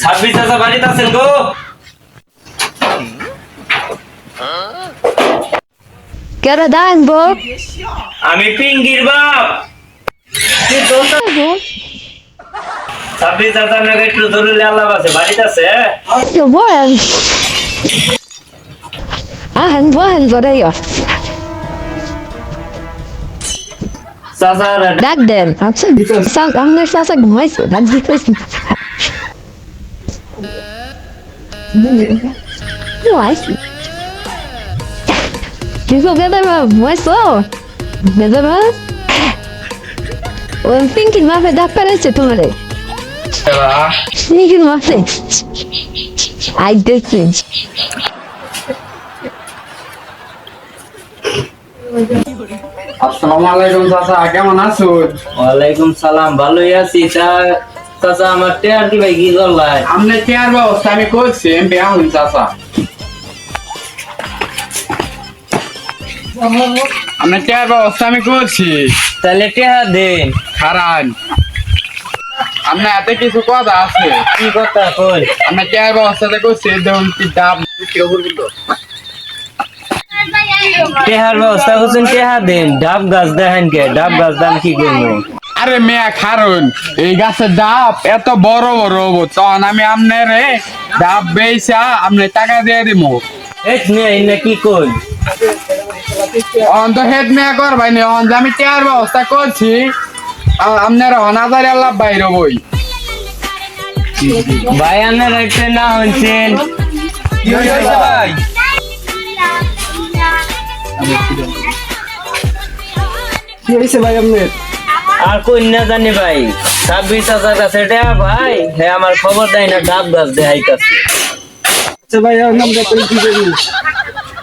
চাচা বাড়িতে আছেন গো। কেন দান বো আমি পিঙ্গির বাপ। সাব্বির চাচা আপনাকে একটু ধরলে আল্লাহ আছে বাড়িতে আছে তো আহেন বল করে চাচা ডাক দেন আচ্ছা। সাক আমনে ঘুমাইছে ডাক দিতেছি। ঘুমাইছি Digo, gada ma mueso. Gada ma. O en fin que más me da para ese tomare. Ni que más sé. I did think. আসসালামু আলাইকুম চাচা কেমন আছো ওয়ালাইকুম সালাম ভালোই আছি তা চাচা আমার টেয়ার কি ভাই কি করলাই আমনে চেয়ার ব্যবস্থা আমি করছি বেয়া হইন চাচা। আমনে চেয়ার ব্যবস্থা আমি করছি তাহলে টেয়ার দেন। খারান এতে কিছু কথা আছে। কি কথা কই? আমনে চেয়ার ব্যবস্থাতে করছি দেখুন কি দাম টেহার ব্যবস্থা করছেন টেহার দেন। ডাব গাছ দেখেন কে ডাব গাছ দাম কি করব? আরে মেয়া খারুন এই গাছের ডাব এত বড় বড় হব তখন আমি আমনে রে ডাব বেচা আমনে টাকা দিয়ে দিবো ইনে কি কই অন তো হেড মেয়া করবাই নি অন আমি ব্যবস্থা করছি আ- আপনার অনাদার আল্লাহ বাইরে বই ভাই আপনার একটা না হচ্ছেন কি ভাই কি হয়েছে ভাই আপনার? আর কই না জানি ভাই? ছাব্বিশ হাজার কাছে ভাই। হ্যাঁ আমার খবর দেয় না ডাব গাছ দেখাই কাছে আচ্ছা ভাই আমার নামটা তুই কি করবি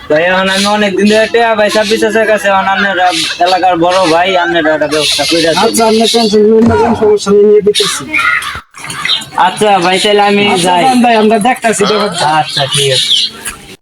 ভাই এখন আমি অনেক দিন ধরে ভাই ছাব্বিশ হাজার কাছে আপনার এলাকার বড় ভাই আপনার একটা ব্যবস্থা করে আচ্ছা আপনার কোনো সমস্যা নিয়ে আচ্ছা ভাই তাহলে আমি যাই। ভাই আমরা দেখতাছি আচ্ছা ঠিক আছে।